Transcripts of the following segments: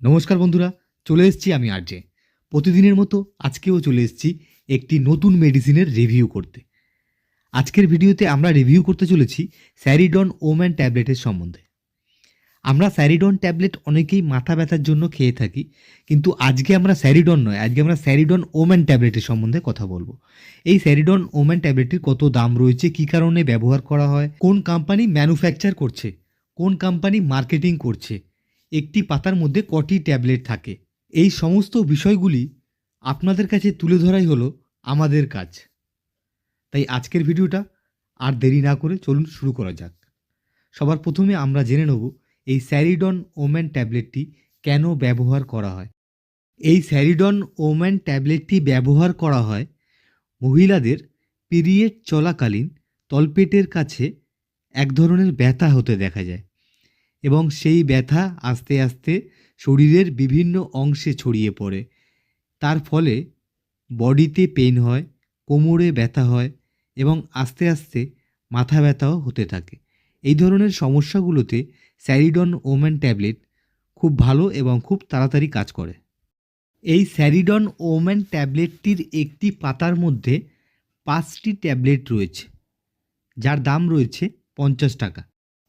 নমস্কার বন্ধুরা, চলে এসেছি আমি আরজে। প্রতিদিনের মতো আজকেও চলে এসেছি একটি নতুন মেডিসিনের রিভিউ করতে। আজকের ভিডিওতে আমরা রিভিউ করতে চলেছি স্যারিডন ওম্যান ট্যাবলেটের সম্বন্ধে। আমরা স্যারিডন ট্যাবলেট অনেকেই মাথা ব্যথার জন্য খেয়ে থাকি, কিন্তু আজকে আমরা স্যারিডন নয়, আজকে আমরা স্যারিডন ওম্যান ট্যাবলেটের সম্বন্ধে কথা বলব। এই স্যারিডন ওম্যান ট্যাবলেটের কত দাম রয়েছে, কী কারণে ব্যবহার করা হয়, কোন কোম্পানি ম্যানুফ্যাকচার করছে, কোন কোম্পানি মার্কেটিং করছে একটি পাতার মধ্যে কটি ট্যাবলেট থাকে। এই সমস্ত বিষয়গুলি আপনাদের কাছে তুলে ধরাই হলো আমাদের কাজ। তাই আজকের ভিডিওটা আর দেরি না করে চলুন শুরু করা যাক। সবার প্রথমে আমরা জেনে নেব এই স্যারিডন ওম্যান ট্যাবলেটটি কেন ব্যবহার করা হয়। এই স্যারিডন ওম্যান ট্যাবলেটটি ব্যবহার করা হয় মহিলাদের পিরিয়ড চলাকালীন তলপেটের কাছে এক ধরনের ব্যথা হতে দেখা যায়। এবং সেই ব্যথা আস্তে আস্তে শরীরের বিভিন্ন অংশে ছড়িয়ে পড়ে। তার ফলে বডিতে পেন হয়, কোমরে ব্যথা হয় এবং আস্তে আস্তে মাথা ব্যথাও হতে থাকে। এই ধরনের সমস্যাগুলোতে স্যারিডন ওমেন ট্যাবলেট খুব ভালো এবং খুব তাড়াতাড়ি কাজ করে। এই স্যারিডন ওমেন ট্যাবলেটটির একটি পাতার মধ্যে পাঁচটি ট্যাবলেট রয়েছে, যার দাম রয়েছে পঞ্চাশ টাকা।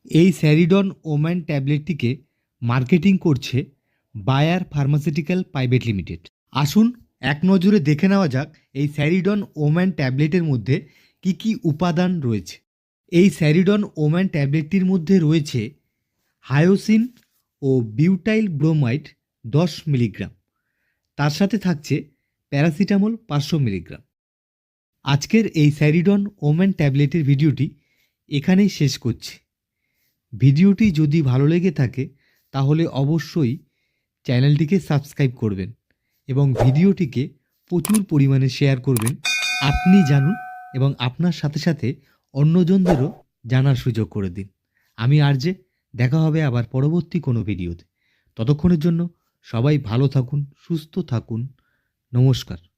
এই স্যারিডন ওম্যান ট্যাবলেটটিকে মার্কেটিং করছে বায়ার ফার্মাসিউটিক্যাল প্রাইভেট লিমিটেড আসুন এক নজরে দেখে নেওয়া যাক এই স্যারিডন ওম্যান ট্যাবলেটের মধ্যে কি কি উপাদান রয়েছে। এই স্যারিডন ওম্যান ট্যাবলেটটির মধ্যে রয়েছে হায়োসিন ও বিউটাইল ব্রোমাইড দশ মিলিগ্রাম। তার সাথে থাকছে প্যারাসিটামল পাঁচশো মিলিগ্রাম। আজকের এই স্যারিডন ওম্যান ট্যাবলেটের ভিডিওটি এখানেই শেষ করছি। ভিডিওটি যদি ভালো লেগে থাকে, তাহলে অবশ্যই চ্যানেলটিকে সাবস্ক্রাইব করবেন এবং ভিডিওটিকে প্রচুর পরিমাণে শেয়ার করবেন। আপনি জানুন এবং আপনার সাথে সাথে অন্যজনদেরও জানার সুযোগ করে দিন। আমি আর যে দেখা হবে আবার পরবর্তী কোনো ভিডিওতে। ততক্ষণের জন্য সবাই ভালো থাকুন, সুস্থ থাকুন। নমস্কার।